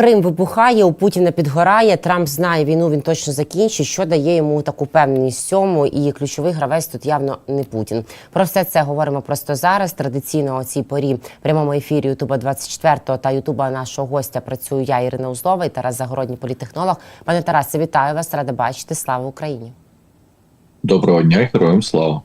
Крим вибухає, у Путіна підгорає. Трамп знає війну, він точно закінчить. Що дає йому таку певність цьому? І ключовий гравець тут явно не Путін. Про все це говоримо просто зараз. Традиційно о цій порі прямому ефірі Ютуба 24 та Ютуба нашого гостя працюю я, Ірина Узлова і Тарас Загородній політехнолог. Пане Тарасе, вітаю вас! Рада бачити. Слава Україні! Доброго дня, героям слава.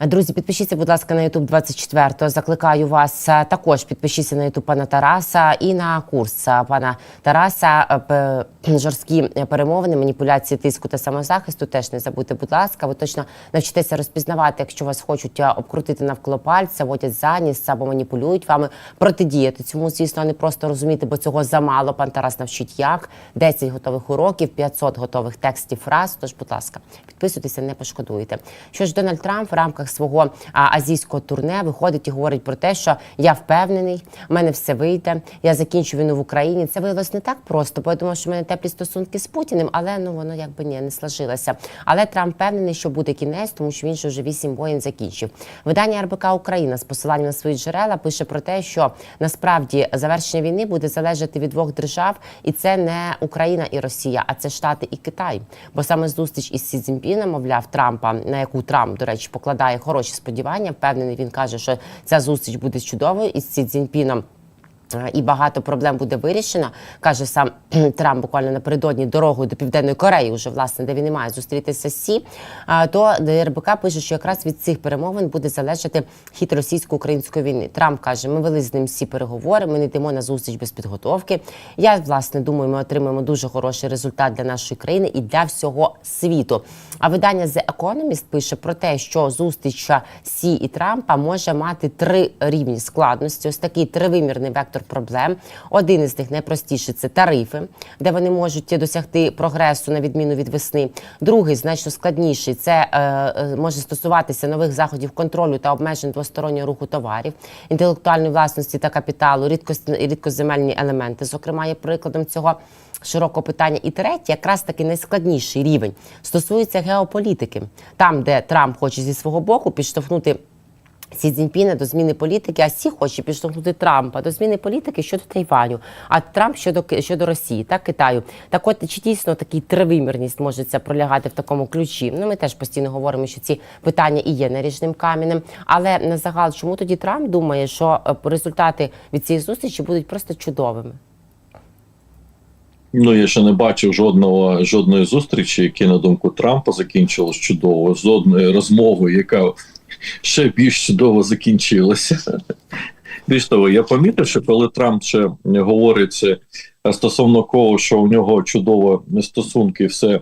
Друзі, підпишіться, будь ласка, на Ютуб 24 Закликаю вас е, також підпишіться на Ютуб пана Тараса і на курс е, пана Тараса. е, Жорсткі перемовини, маніпуляції тиску та самозахисту. Теж не забудьте, будь ласка. Ви точно навчитеся розпізнавати, якщо вас хочуть е, обкрутити навколо пальця, водять за ніс або маніпулюють вами. Протидіяти цьому, звісно, не просто розуміти, бо цього замало. Пан Тарас навчить як 10 готових уроків, 500 готових текстів фраз. Тож, будь ласка, підписуйтеся, не пошкодуйте. Що ж Дональд Трамп в рамках свого а, азійського турне виходить і говорить про те, що я впевнений, в мене все вийде. Я закінчу війну в Україні. Це виявилось не так просто, бо я думав, що в мене теплі стосунки з Путіним, але ну воно якби ні, не сложилося. Але Трамп впевнений, що буде кінець, тому що він же вже вісім воєн закінчив. Видання РБК Україна з посиланням на свої джерела пише про те, що насправді завершення війни буде залежати від двох держав, і це не Україна і Росія, а це Штати і Китай. Бо саме зустріч із Сі Цзіньпіном, мовляв, Трампа, на яку Трамп, до речі, покладає хороші сподівання. Впевнений, він каже, що ця зустріч буде чудовою із Сі Цзіньпіном. І багато проблем буде вирішено, каже сам Трамп буквально напередодні дорогою до південної Кореї, вже власне, де він і має зустрітися з Сі. То РБК пише, що якраз від цих перемовин буде залежати хід російсько-української війни. Трамп каже: ми вели з ним всі переговори. Ми не йдемо на зустріч без підготовки. Я власне думаю, ми отримаємо дуже хороший результат для нашої країни і для всього світу. А видання The Economist пише про те, що зустріч Сі і Трампа може мати три рівні складності. Ось такий тривимірний вектор проблем. Один із них найпростіший це тарифи, де вони можуть досягти прогресу на відміну від весни. Другий значно складніший це е, е, може стосуватися нових заходів контролю та обмежень двостороннього руху товарів, інтелектуальної власності та капіталу, рідкості рідкоземельні елементи. Зокрема, є прикладом цього широкого питання. І третє, якраз таки найскладніший рівень стосується геополітики, там, де Трамп хоче зі свого боку підштовхнути. Сі Цзіньпіна до зміни політики, а Сі хоче підштовхнути Трампа до зміни політики щодо Тайваню, а Трамп щодо щодо Росії та Китаю. Так от чи дійсно такий тривимірність може це пролягати в такому ключі? Ну ми теж постійно говоримо, що ці питання і є наріжним каменем. Але на загал, чому тоді Трамп думає, що е, результати від цієї зустрічі будуть просто чудовими? Ну я ще не бачив жодного жодної зустрічі, яка, на думку Трампа, закінчилась чудово, жодної розмови, яка ще більш чудово закінчилася. Більш того, я помітив, що коли Трамп ще говорить е, стосовно того, що у нього чудові стосунки, і все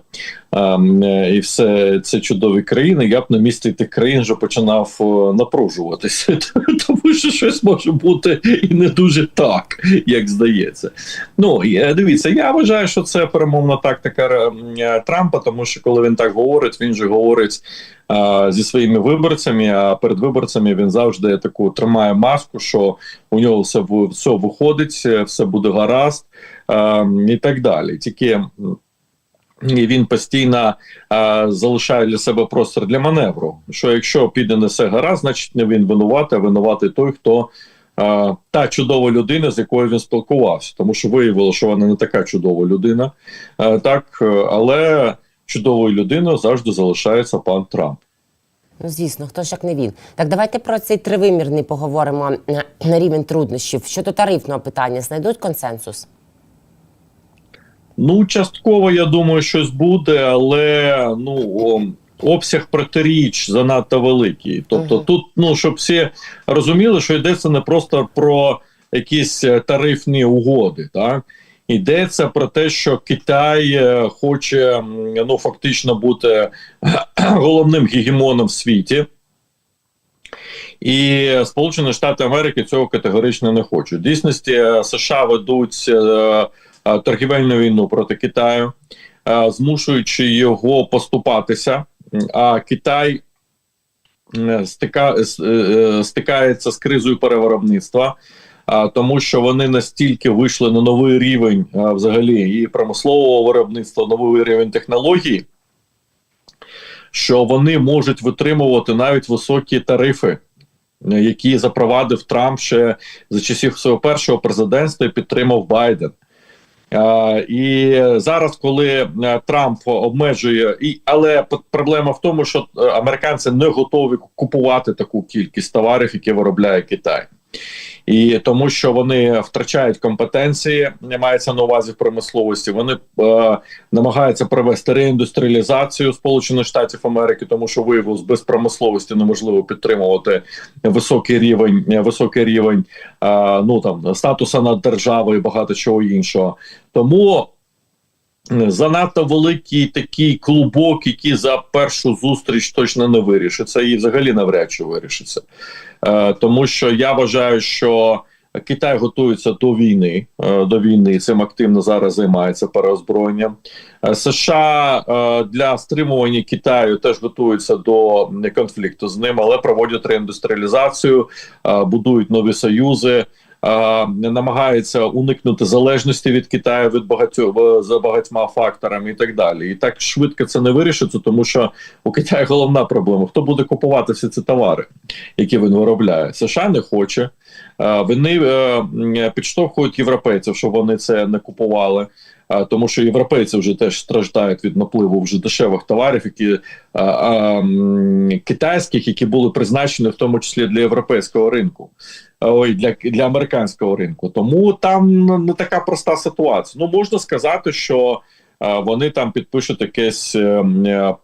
ем, е, і все це чудові країни, я б на місці тих країн вже починав е, напружуватися, тому що щось може бути і не дуже так, як здається. Ну дивіться, я вважаю, що це перемовна тактика Трампа, тому що коли він так говорить, він же говорить зі своїми виборцями. А перед виборцями він завжди таку тримає маску, що у нього все все виходить, все буде гаразд і так далі. Тільки і він постійно а, залишає для себе простір для маневру. Що якщо піде не все гаразд, значить не він винуватий, а винуватий той, хто. а, Та чудова людина, з якою він спілкувався, тому що виявило, що вона не така чудова людина, а, так е, але чудовою людиною завжди залишається пан Трамп. Ну, звісно, хто ж як не він. Так давайте про цей тривимірний поговоримо е, на рівень труднощів. Щодо тарифного питання, знайдуть консенсус? Ну, частково, я думаю, щось буде, але ну обсяг протиріч занадто великий. Тобто, Мгм. тут, ну щоб всі розуміли, що йдеться не просто про якісь е, тарифні угоди, так йдеться про те, що Китай е, хоче ну фактично бути головним гегемоном в світі. І Сполучені Штати Америки цього категорично не хочуть. В дійсності е, США ведуть е, е, торгівельну війну проти Китаю, е, змушуючи його поступатися. А Китай е, стика, е, е, стикається з кризою перевиробництва, тому що вони настільки вийшли на новий рівень а, взагалі і промислового виробництва, новий рівень технологій, що вони можуть витримувати навіть високі тарифи які запровадив Трамп ще за часів свого першого президентства і підтримав Байден. Е, І зараз, коли Трамп обмежує, і але проблема в тому, що е, американці не готові купувати таку кількість товарів, які виробляє Китай. І тому, що вони втрачають компетенції, не мається на увазі в промисловості. Вони е, намагаються провести реіндустріалізацію Сполучених Штатів Америки, тому що виявилось, без промисловості неможливо підтримувати високий рівень, високий рівень е, ну там статуса над державою, і багато чого іншого. Тому занадто великий такий клубок, який за першу зустріч точно не вирішиться, і взагалі навряд чи вирішиться. Е, тому що я вважаю, що Китай готується до війни. е, До війни цим активно зараз займається переозброєнням. Е, США е, для стримування Китаю теж готуються до конфлікту з ним, але проводять реіндустріалізацію, е, будують нові союзи. Намагаються уникнути залежності від Китаю від багатьох за багатьма факторами і так далі. І так швидко це не вирішиться, тому що у Китаю головна проблема: хто буде купувати всі ці товари, які він виробляє. США не хоче. Вони е, підштовхують європейців, щоб вони це не купували. Тому що європейці вже теж страждають від напливу вже дешевих товарів, які е, м, китайських, які були призначені в тому числі для європейського ринку, ой, для, для американського ринку. Тому там не така проста ситуація. Ну можна сказати, що е, вони там підпишуть якесь. е, м, е,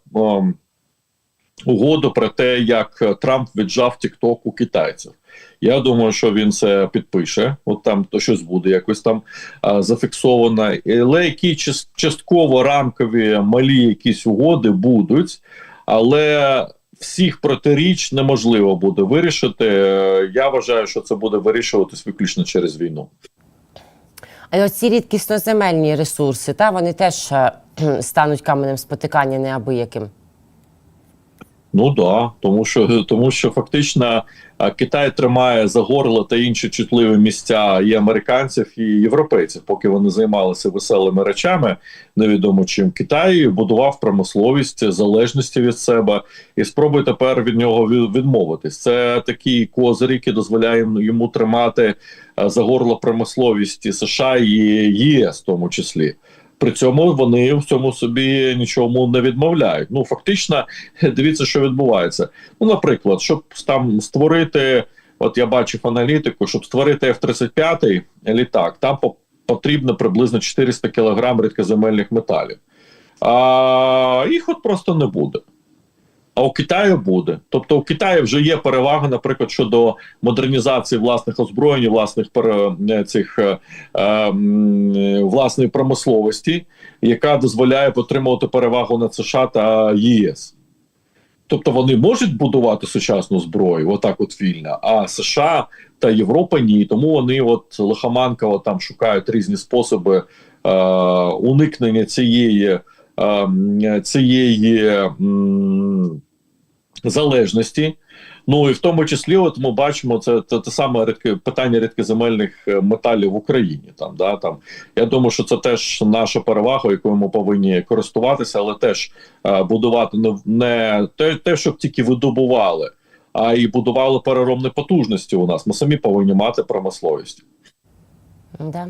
угоду про те, як Трамп віджав TikTok у китайців. Я думаю, що він це підпише. От там то щось буде якось там а, зафіксовано. Але які частково рамкові малі якісь угоди будуть, але всіх протиріч неможливо буде вирішити. Е, Я вважаю, що це буде вирішуватись виключно через війну. А оці рідкісноземельні ресурси, та вони теж е, стануть каменем спотикання неабияким. Ну да, тому що тому що фактично Китай тримає за горло та інші чутливі місця і американців, і європейців, поки вони займалися веселими речами, невідомо чим Китай будував промисловість залежності від себе і спробує тепер від нього відмовитись. Це такий козир, який дозволяє йому- тримати за горло промисловість і США і ЄС, в тому числі. При цьому вони в цьому собі нічому не відмовляють. Ну фактично, дивіться, що відбувається. Ну, наприклад, щоб там створити, от я бачив аналітику, щоб створити F-35 літак, там по- потрібно приблизно 400 кг рідкоземельних металів. А їх от просто не буде. А у Китаю буде. Тобто у Китаї вже є перевага, наприклад, щодо модернізації власних озброєнь, власних е, цих е, е, власної промисловості, яка дозволяє отримувати перевагу над США та ЄС. Тобто вони можуть будувати сучасну зброю, отак от вільно, а США та Європа ні. Тому вони от лихоманково там шукають різні способи е, уникнення цієї, е, цієї залежності. Ну і в тому числі, от ми бачимо це те, те саме рідке питання рідкоземельних е, металів в Україні. Там да там я думаю, що це теж наша перевага, якою ми повинні користуватися, але теж е, будувати не, не те, те, щоб тільки видобували, а і будували переробні потужності. У нас ми самі повинні мати промисловість. Да.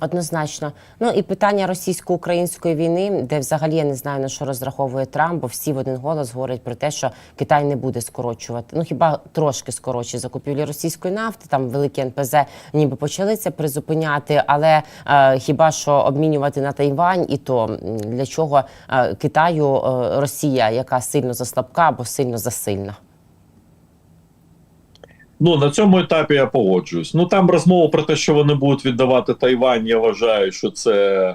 Однозначно. Ну і питання російсько-української війни, де взагалі я не знаю на що розраховує Трамп, бо всі в один голос говорять про те, що Китай не буде скорочувати. Ну хіба трошки скорочує закупівлі російської нафти, там великі НПЗ ніби почали це призупиняти, але е, хіба що обмінювати на Тайвань, і то для чого е, Китаю е, Росія, яка сильно заслабка або сильно засильна? Ну на цьому етапі я погоджуюсь. Ну там розмова про те, що вони будуть віддавати Тайвань. Я вважаю, що це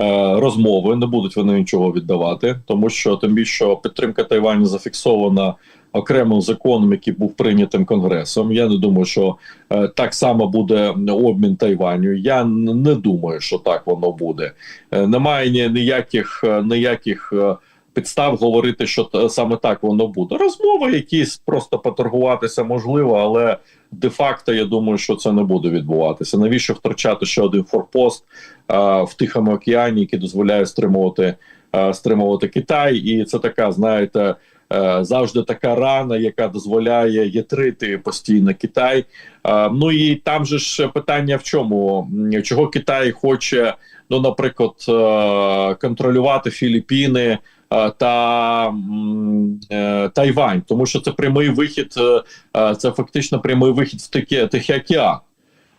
е, розмови. Не будуть вони нічого віддавати, тому що тим більше підтримка Тайваню зафіксована окремим законом, який був прийнятим конгресом. Я не думаю, що е, так само буде обмін Тайваню. Я не думаю, що так воно буде. Е, немає ні, ніяких е, ніяких. е, Підстав говорити, що саме так воно буде. Розмови якісь просто поторгуватися можливо, але де-факто я думаю, що це не буде відбуватися. Навіщо втрачати ще один форпост а, в Тихому океані, який дозволяє стримувати, а, стримувати Китай? І це така, знаєте, завжди така рана, яка дозволяє ятрити постійно Китай. Ну і там же ж питання в чому? Чого Китай хоче, ну, наприклад, контролювати Філіппіни та е, Тайвань, тому що це прямий вихід, е, е, це фактично прямий вихід в Тихий, океан.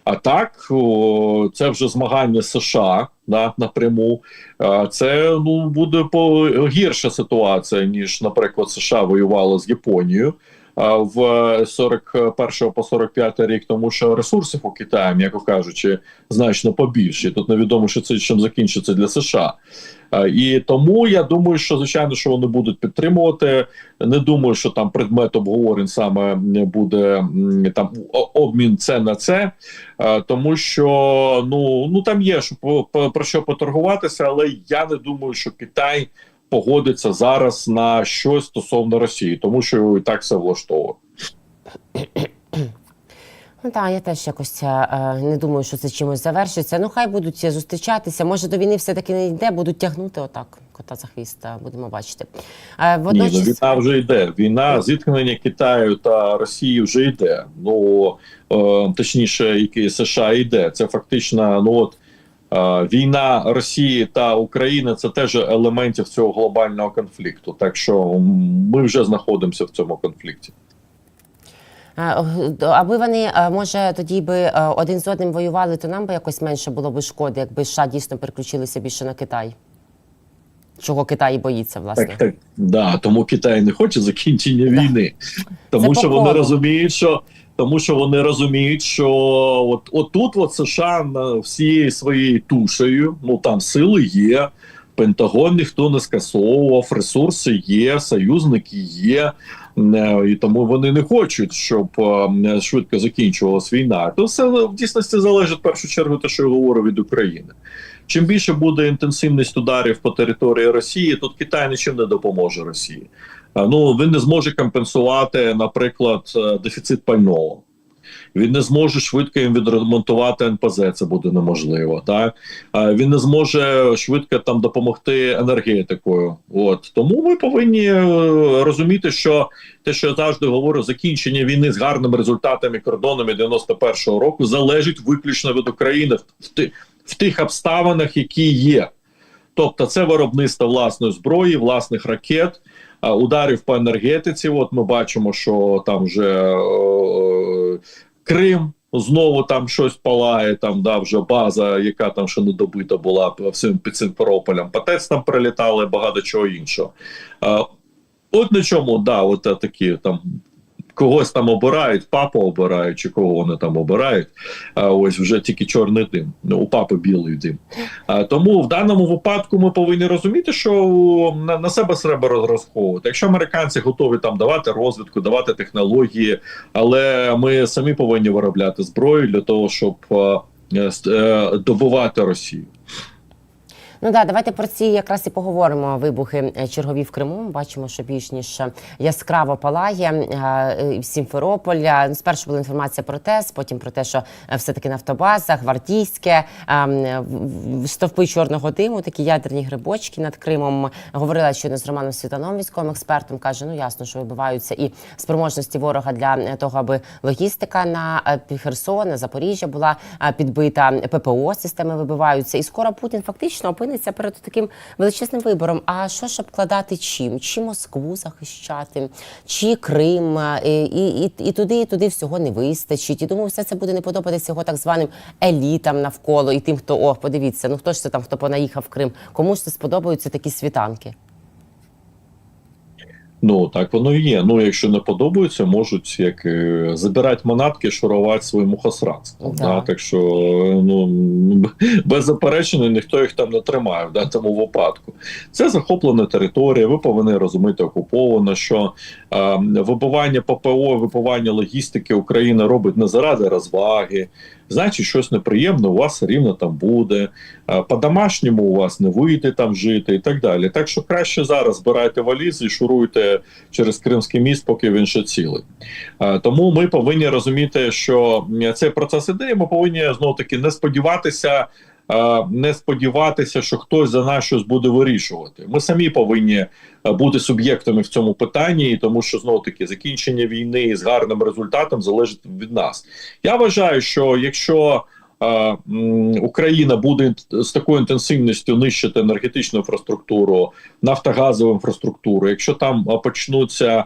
А так, це вже змагання США да, напряму. Це ну буде по гірша ситуація, ніж, наприклад, США воювала з Японією в 41 по 45 рік, тому що ресурсів у Китаї, м'яко кажучи, значно побільше. Тут невідомо, що це чим закінчиться для США. І тому я думаю, що звичайно, що вони будуть підтримувати. Не думаю, що там предмет обговорень саме буде там обмін це на це. Е, тому що ну ну там є що про що поторгуватися, але я не думаю, що Китай погодиться зараз на щось стосовно Росії, тому що і так все влаштовує. Ну так, я теж якось е, не думаю, що це чимось завершиться. Ну, хай будуть зустрічатися. Може, до війни все-таки не йде, будуть тягнути отак кота за хвіст, е, будемо бачити. Е, Ні, ну війна вже йде. Війна зіткнення Китаю та Росії вже йде. Ну е, точніше, який США йде. Це фактично, ну от. Е, Війна Росії та України це теж елементів цього глобального конфлікту. Так що ми вже знаходимося в цьому конфлікті. е, аби вони, е, може, тоді би один з одним воювали, то нам би якось менше було би шкоди, якби США дійсно переключилися більше на Китай. Чого Китай боїться, власне. Так, так, да, тому Китай не хоче закінчення Да. війни, тому Це що по вони розуміють, що тому що вони розуміють, що от, от тут от США на всією своєю тушею, ну там сили є. Пентагон ніхто не скасовував, ресурси є, союзники є, е, і тому вони не хочуть, щоб е, швидко закінчувалась війна. То все в дійсності залежить в першу чергу, те, що я говорю від України. Чим більше буде інтенсивність ударів по території Росії, тут Китай нічим не допоможе Росії. Ну він не зможе компенсувати, наприклад, е, дефіцит пального. Він не зможе швидко їм відремонтувати НПЗ, це буде неможливо. Так він не зможе швидко там допомогти енергетикою. От тому ми повинні е, розуміти, що те, що я завжди говорю, закінчення війни з гарними результатами кордонами 91-го року залежить виключно від України в, в, тих обставинах, які є. Тобто, це виробництво власної зброї, власних ракет, ударів по енергетиці. От ми бачимо, що там вже е, Крим. Знову там щось палає, там да вже база, яка там ще не добита була всім під Симферополем. Патець там прилітали, багато чого іншого. А, от на чому, да, от е, такі там когось там обирають, папу обирають, чи кого вони там обирають. А ось вже тільки чорний дим. Ну, у папи білий дим. А, тому в даному випадку ми повинні розуміти, що на, на себе треба розраховувати. Якщо американці готові там давати розвідку, давати технології, але ми самі повинні виробляти зброю для того, щоб е, е, добивати Росію. Ну да, давайте про ці якраз і поговоримо. Вибухи е, чергові в Криму. Бачимо, що більш ніж е, яскраво палає е, в Сімферополя. Спершу була інформація про ТЕС, потім про те, що е, все-таки нафтобаза, гвардійське, е, в- стовпи чорного диму, такі ядерні грибочки над Кримом. Говорила щойно з Романом Світаном, військовим експертом. каже: ну ясно, що вибиваються і спроможності ворога для того, аби логістика на е, Херсон, на Запоріжжя була підбита. ППО системи вибиваються, і скоро Путін фактично опиниться перед таким величезним вибором. А що ж обкладати чим? Чи Москву захищати, чи Крим, і, і, і туди, і туди всього не вистачить. І думаю, все це буде не подобатися його так званим елітам навколо і тим, хто о, подивіться, ну хто ж це там, хто понаїхав в Крим, кому ж це сподобаються такі світанки. Ну так воно і є. Ну, якщо не подобається, можуть як е, забирати манатки, шурувати своїм мухосранством. Да. Да. Так що ну без заперечення ніхто їх там не тримає в даному випадку. Це захоплена територія. Ви повинні розуміти окуповано, що вибивання ППО, вибивання логістики Україна робить не заради розваги. Значить, щось неприємне у вас рівно там буде. По-домашньому у вас не вийде там жити і так далі. Так що краще зараз збирайте валізи і шуруйте через Кримський міст, поки він ще цілий. Тому ми повинні розуміти, що цей процес іде. і Ми повинні знову таки не сподіватися. Е, не сподіватися, що хтось за нас щось буде вирішувати. Ми самі повинні е, бути суб'єктами в цьому питанні, тому що знову таки закінчення війни з гарним результатом залежить від нас. Я вважаю, що якщо Україна буде з такою інтенсивністю нищити енергетичну інфраструктуру, нафтогазову інфраструктуру, якщо там почнуться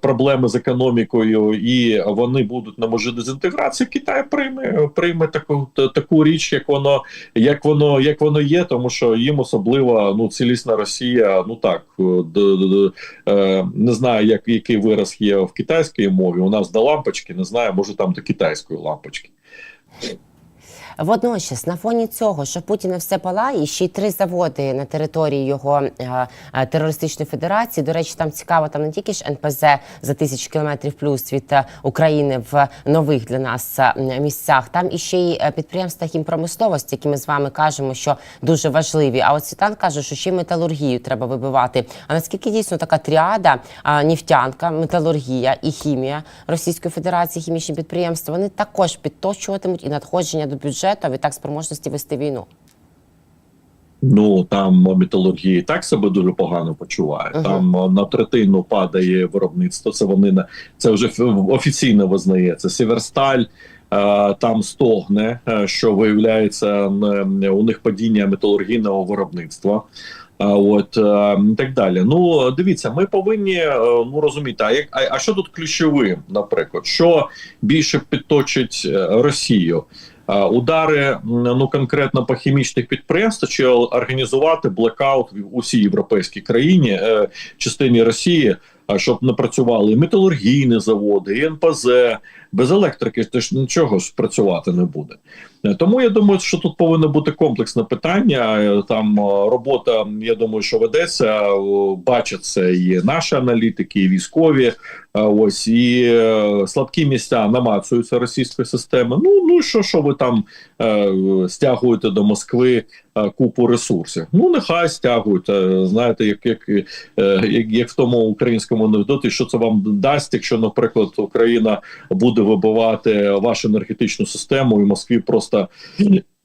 проблеми з економікою і вони будуть на межі дезінтеграції, Китай прийме прийме таку таку річ, як воно як воно як воно є, тому що їм особливо ну цілісна Росія. Ну так е, е, не знаю, як який вираз є в китайській мові. У нас до лампочки, не знаю, може там до китайської лампочки. Водночас, на фоні цього, що Путіна все палає, ще й три заводи на території його е, е, терористичної федерації. До речі, там цікаво, там не тільки ж НПЗ за тисячу кілометрів плюс від е, України в нових для нас місцях. Там іще й підприємства хімпромисловості, які ми з вами кажемо, що дуже важливі. А от Світлан каже, що ще металургію треба вибивати. А наскільки дійсно така тріада, нефтянка, металургія і хімія Російської Федерації, хімічні підприємства, вони також підточуватимуть і надходження до бюджету, а відтак спроможності вести війну. Ну там металургія і так себе дуже погано почуває. Ага. Там е, на третину падає виробництво. Це вони на це вже офіційно визнається. Сіверсталь. е, Там стогне, е, що виявляється у них падіння металургійного виробництва. А от е, і так далі. Ну дивіться, ми повинні е, ну розуміти, а як а, а що тут ключовим, наприклад, що більше підточить е, Росію? Е, Удари ну конкретно по хімічних підприємствах чи організувати блекаут в усій європейській країні, е, частині Росії, щоб не працювали металургійні заводи, і НПЗ. Без електрики теж нічого ж працювати не буде. Е, Тому я думаю, що тут повинно бути комплексне питання. Е, Там е, робота, я думаю, що ведеться. Бачать це і наші аналітики, і військові. Ось і слабкі місця намацуються російської системи. Ну ну що, що ви там стягуєте до Москви купу ресурсів? Ну нехай стягують. Е, Знаєте, як, як, е, як, як в тому українському анекдоті, що це вам дасть, якщо, наприклад, Україна буде вибивати вашу енергетичну систему, і Москві просто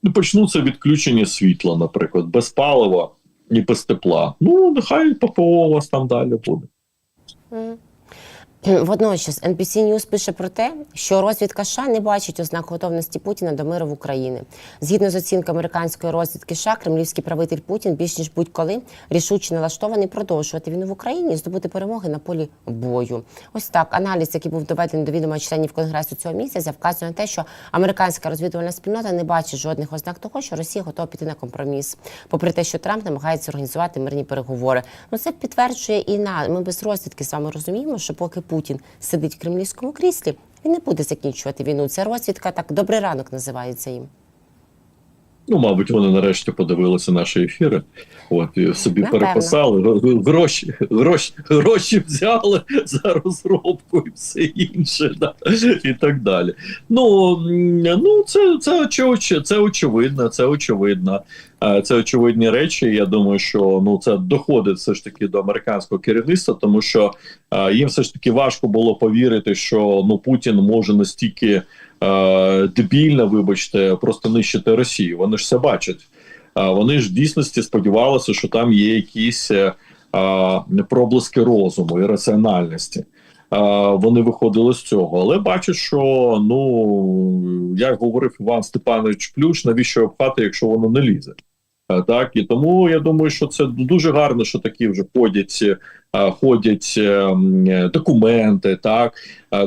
ну, почнуться відключення світла, наприклад, без палива і без тепла. Ну нехай ППО у вас там далі буде. Водночас NBC News пише про те, що розвідка США не бачить ознак готовності Путіна до миру в Україні. Згідно з оцінкою американської розвідки США, кремлівський правитель Путін більш ніж будь-коли рішуче налаштований продовжувати війну в Україні і здобути перемоги на полі бою. Ось так аналіз, який був доведений до відома членів конгресу цього місяця, вказує на те, що американська розвідувальна спільнота не бачить жодних ознак того, що Росія готова піти на компроміс, попри те, що Трамп намагається організувати мирні переговори. Ну це підтверджує і на ми без розвідки з вами розуміємо, що поки Путін сидить в кремлівському кріслі, він не буде закінчувати війну. Ця розвідка так добрий ранок називається їм. Ну, мабуть, вони нарешті подивилися наші ефіри. От і собі Напевно. переписали гроші, гроші, гроші взяли за розробку і все інше, да, і так далі. Ну ну це, це, це очевидно, це очевидно. Це очевидні речі. Я думаю, що ну це доходить все ж таки до американського керівництва, тому що їм все ж таки важко було повірити, що ну Путін може настільки дебільно, вибачте, просто нищити Росію. Вони ж це бачать. А вони ж в дійсності сподівалися, що там є якісь е, проблиски розуму і раціональності. Вони виходили з цього, але бачать, що ну як говорив Іван Степанович Плюш, навіщо обхати, якщо воно не лізе. Е, Так і тому я думаю, що це дуже гарно, що такі вже ходять, е, ходять е, документи. Так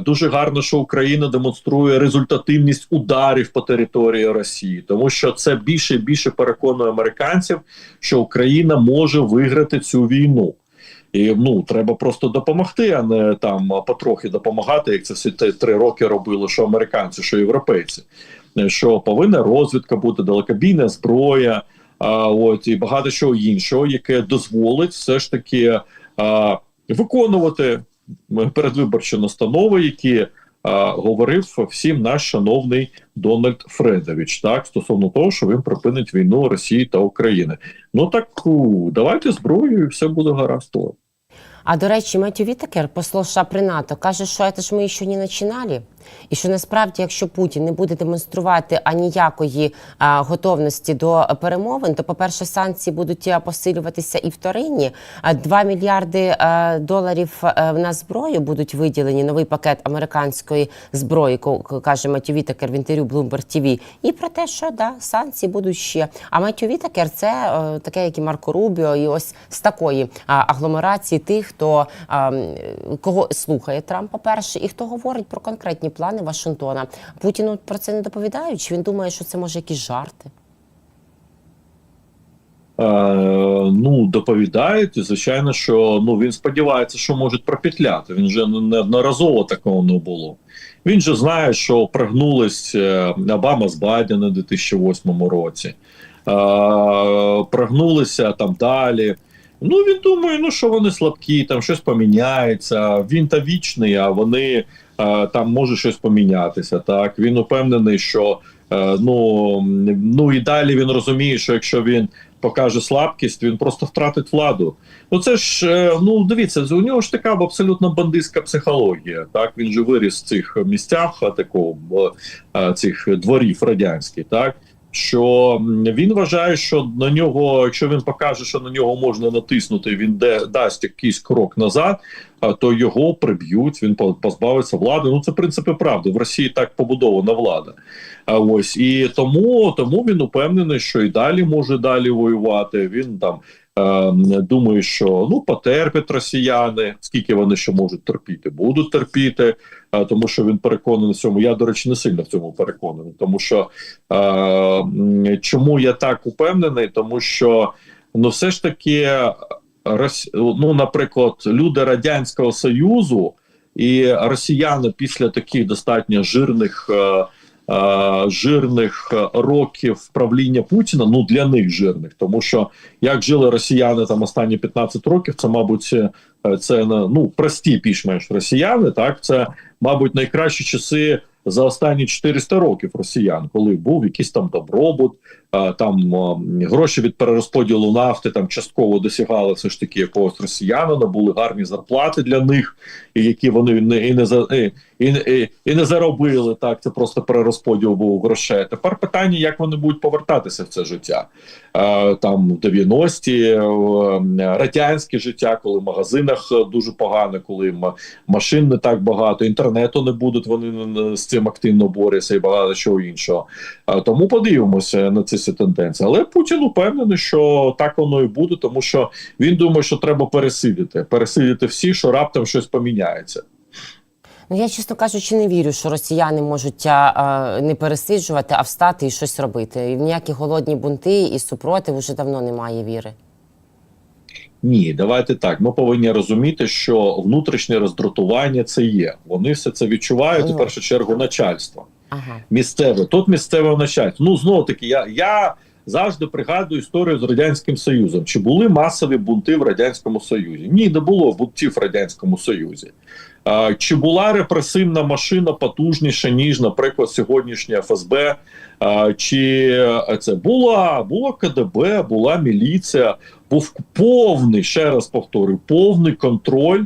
дуже гарно, що Україна демонструє результативність ударів по території Росії, тому що це більше і більше переконує американців, що Україна може виграти цю війну. І ну треба просто допомогти, а не там потрохи допомагати, як це всі три роки робили, що американці, що європейці. Що повинна розвідка бути далекобійна зброя, от і багато чого іншого, яке дозволить все ж таки виконувати м, передвиборчі настанови, які а, говорив всім наш шановний Дональд Фредович, так стосовно того, що він припинить війну Росії та України. Ну так давайте зброю, і все буде гаразд. А до речі, Меттю Вітакер, посол США при НАТО, каже, що це ж ми ще не починали. І що насправді, якщо Путін не буде демонструвати аніякої а, готовності до перемовин, то, по-перше, санкції будуть посилюватися і вторинні. А 2 мільярди а, доларів а, на зброю будуть виділені новий пакет американської зброї, каже Меттю Вітакер в інтерв'ю Bloomberg TV. І про те, що да, санкції будуть ще. А Меттю Вітакер це е, таке, як і Марко Рубіо, і ось з такої а, агломерації тих, хто а, кого слухає Трампа перше, і хто говорить про конкретні плани Вашингтона. Путіну про це не доповідають. Чи він думає, що це може якісь жарти? Е, ну, доповідають, і звичайно, що ну він сподівається, що можуть пропетляти. Він вже неодноразово такого не було. Він же знає, що прогнулись е, Обама з Байдена у 2008 році, е, прогнулися там далі. Ну він думає, ну що вони слабкі, там щось поміняється. Він та вічний, а вони е, там може щось помінятися. Так він упевнений, що е, ну, ну і далі він розуміє, що якщо він покаже слабкість, він просто втратить владу. Ну це ж е, ну дивіться, у нього ж така абсолютно бандитська психологія. Так він же виріс в цих місцях, такого цих дворів радянських, так. Що він вважає, що на нього, якщо він покаже, що на нього можна натиснути, він де дасть якийсь крок назад, то його приб'ють, він по- позбавиться влади. Ну це в принципі правда. В Росії так побудована влада. А ось і тому, тому він упевнений, що і далі може далі воювати. Він там е, думає, що ну потерпять росіяни, скільки вони ще можуть терпіти, будуть терпіти, е, тому що він переконаний в цьому. Я до речі, не сильно в цьому переконаний, тому що е, чому я так упевнений, тому що ну все ж таки. Ну, наприклад, люди радянського союзу і росіяни після таких достатньо жирних. Е, жирних е, років правління Путіна, ну для них жирних, тому що як жили росіяни там останні 15 років, це мабуть е, це ну прості більш-менш росіяни. Так, це мабуть найкращі часи за останні 400 років росіян, коли був якийсь там добробут, там гроші від перерозподілу нафти там частково досягали все ж таки якогось росіянина, були гарні зарплати для них, і які вони не і не за і, і, і, не заробили. Так це просто перерозподіл був грошей. Тепер питання, як вони будуть повертатися в це життя. Там 90-ті, е, радянське життя, коли в магазинах дуже погано, коли машин не так багато, інтернету не будуть, вони з цим активно борються і багато чого іншого. Тому подивимося на ці тенденції. Але Путін упевнений, що так воно і буде, тому що він думає, що треба пересидіти, пересидіти всі, що раптом щось поміняється. Ну я чесно кажучи, не вірю, що росіяни можуть а, не пересиджувати, а встати і щось робити. І в ніякі голодні бунти і супротив вже давно немає віри. Ні, давайте так. Ми повинні розуміти, що внутрішнє роздратування це є. Вони все це відчувають в першу чергу начальство. Ага. місцеве. Тут місцеве начальство. Ну знову таки, я, я завжди пригадую історію з радянським союзом. Чи були масові бунти в радянському союзі? Ні, не було бунтів в радянському союзі. А, чи була репресивна машина потужніша ніж, наприклад, сьогоднішня ФСБ? А, чи це була було КДБ, була міліція? Був повний ще раз повторюю, повний контроль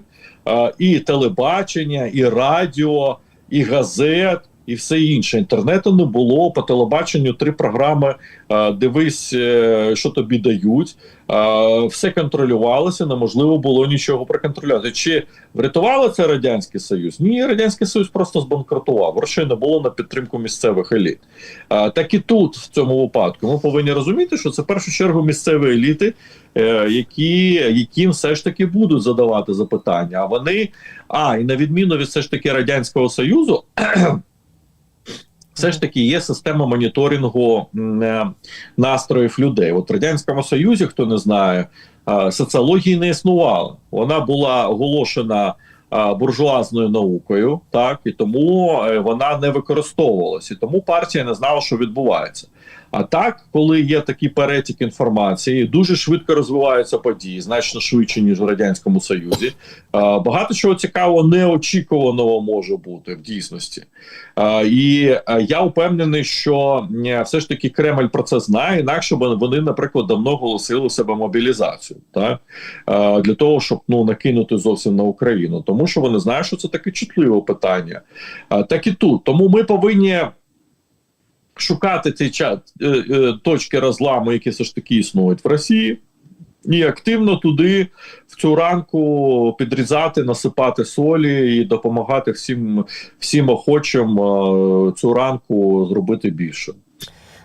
е, і телебачення, і радіо, і газет і все інше. Інтернету не було по телебаченню. Три програми е, дивись, е, що тобі дають. Е, все контролювалося, неможливо було нічого проконтролювати. Чи врятувало це радянський союз? Ні, радянський союз просто збанкрутував. Грошей не було на підтримку місцевих еліт. Так і тут в цьому випадку ми повинні розуміти, що це в першу чергу місцеві еліти, які яким все ж таки будуть задавати запитання. А вони а і на відміну від все ж таки радянського союзу. Все ж таки є система моніторингу е, настроїв людей. От в радянському союзі, хто не знає, соціології не існувало. Вона була оголошена буржуазною наукою, так і тому е, вона не використовувалася. Тому партія не знала, що відбувається. А так, коли є такий перетік інформації, дуже швидко розвиваються події, значно швидше ніж в радянському союзі. Багато чого цікавого неочікуваного може бути в дійсності. І я впевнений, що все ж таки Кремль про це знає, інакше б вони, наприклад, давно оголосили у себе мобілізацію, так для того, щоб ну накинути зовсім на Україну, тому що вони знають, що це таке чутливе питання. Так і тут. Тому ми повинні шукати ці е, е, точки розламу, які все ж таки існують в Росії, і активно туди в цю ранку підрізати, насипати солі і допомагати всім, всім охочим е, цю ранку зробити більше.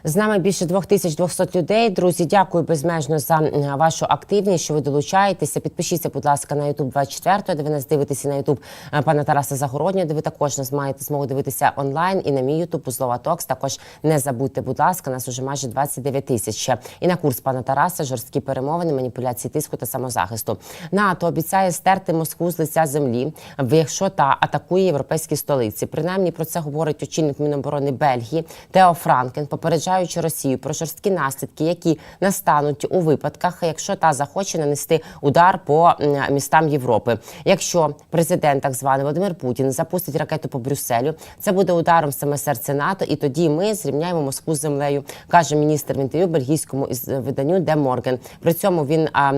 З нами більше 2200 людей. Друзі, дякую безмежно за вашу активність, що ви долучаєтеся. Підпишіться, будь ласка, на YouTube 24, де ви нас дивитеся на YouTube е, пана Тараса Загороднього, де ви також нас маєте змогу дивитися онлайн і на мій YouTube Узлова Токс. Також не забудьте, будь ласка, нас уже майже 29 тисяч. І на курс пана Тараса жорсткі перемовини, маніпуляції тиску та самозахисту. НАТО обіцяє стерти Москву з лиця землі, якщо та атакує європейські столиці. Принаймні про це говорить очільник Міноборони Бельгії Тео Франкен, попереджаючи Росію про жорсткі наслідки, які настануть у випадках, якщо та захоче нанести удар по містам Європи. Якщо президент так званий Володимир Путін запустить ракету по Брюсселю, це буде ударом саме серце НАТО, і тоді ми зрівняємо Москву з землею, каже міністр в інтерв'ю бельгійському виданню Де Морген. При цьому він а,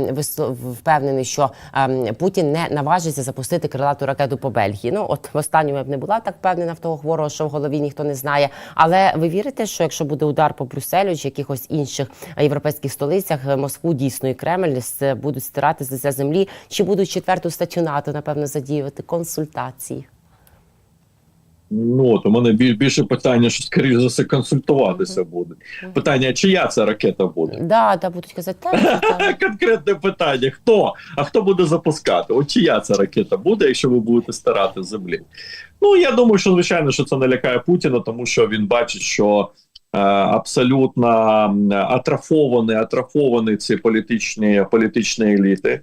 впевнений, що а, Путін не наважиться запустити крилату ракету по Бельгії. Ну от в останньому я б не була так впевнена в того хворого, що в голові ніхто не знає. Але ви вірите, що якщо буде удар по Брюсселю чи якихось інших європейських столицях, е, Москву дійсно і Кремль будуть стирати з лиця землі, чи будуть четверту статтю НАТО, напевно, задіювати консультації? Ну от у мене більше питання, що скоріше за все консультуватися буде. Питання, чия це ракета буде? Да, да, будуть казати, так. Конкретне питання: хто? А хто буде запускати? От чия ця ракета буде, якщо ви будете старати з землі? Ну я думаю, що звичайно, що це налякає Путіна, тому що він бачить, що е, абсолютно м, атрофовані, атрофовані ці політичні, політичні еліти, е,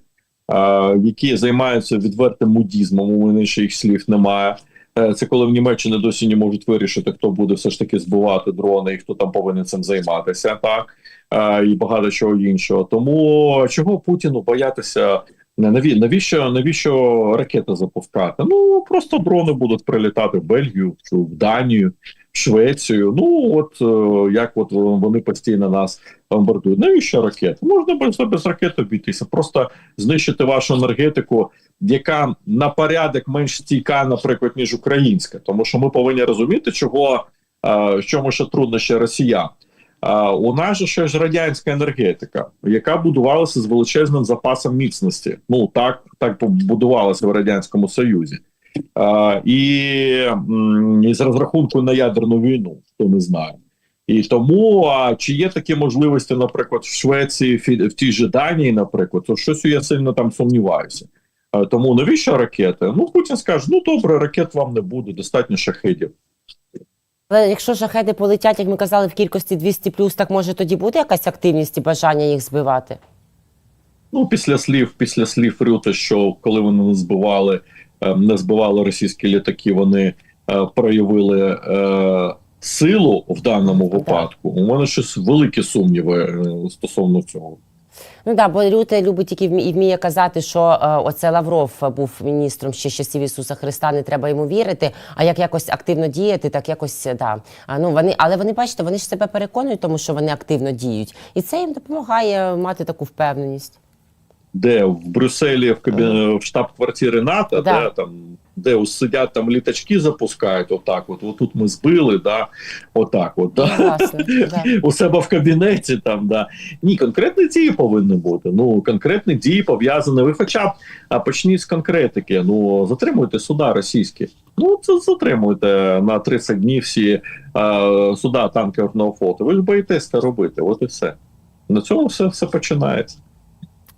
які займаються відвертим мудізмом. У мене ще їх слів немає. Е, Це коли в Німеччині досі не можуть вирішити, хто буде все ж таки збивати дрони і хто там повинен цим займатися, так Е, і багато чого іншого. Тому чого Путіну боятися? Не, Наві, навіщо навіщо ракети запускати? Ну просто дрони будуть прилітати в Бельгію, в Данію, Швецію. Ну от е, як от вони постійно нас бомбардують. Навіщо ракети? Можна без, без ракет обійтися, просто знищити вашу енергетику, яка на порядок менш стійка, наприклад, ніж українська. Тому що ми повинні розуміти, чого е, в чому ще труднощі росіян. У нас же ще ж радянська енергетика, яка будувалася з величезним запасом міцності. Ну так так будувалася в радянському союзі, і, з розрахунку на ядерну війну, хто не знає. І тому а, чи є такі можливості, наприклад, в Швеції, в тій же Данії, наприклад, то щось я сильно там сумніваюся. Тому навіщо ракети? Ну Путін скаже: ну добре, ракет вам не буде, достатньо шахедів. Але якщо шахеди полетять, як ми казали, в кількості 200 так може тоді буде якась активність і бажання їх збивати? Ну, після слів, після слів Рюта, що коли вони збивали, не збивали російські літаки, вони е, проявили е, силу в даному випадку. У мене щось великі сумніви е, стосовно цього. Ну да, бо Рюте любить тільки і вміє казати, що е, оце Лавров був міністром ще часів Ісуса Христа, не треба йому вірити. А як якось активно діяти, так якось да. А, ну вони, але вони бачите, вони ж себе переконують, тому що вони активно діють, і це їм допомагає мати таку впевненість. Де в Брюсселі, в кабі... в штаб-квартирі НАТО, Да. де там де ось сидять там літачки, запускають. Отак, от отут ми збили, да, отак, от да. Да. у себе в кабінеті. Там да ні, конкретні дії повинні бути. Ну конкретні дії пов'язані. Ви, хоча б а, почніть з конкретики. Ну затримуйте суда російські. Ну це затримуйте на 30 днів всі а, суда танкерного флоту. Ви ж боїтесь це робити. От і все. На цьому все, все починається.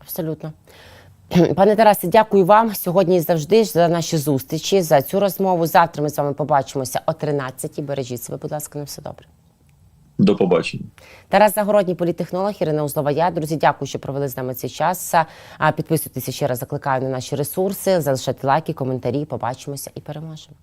Абсолютно. Пане Тарасе, дякую вам сьогодні і завжди за наші зустрічі, за цю розмову. Завтра ми з вами побачимося о 13-й. Бережіть себе, будь ласка, на все добре. До побачення. Тарас Загородній, політтехнолог, Ірина Узлова. Я друзі, дякую, що провели з нами цей час. Підписуйтеся ще раз, закликаю на наші ресурси, залишайте лайки, коментарі. Побачимося і переможемо.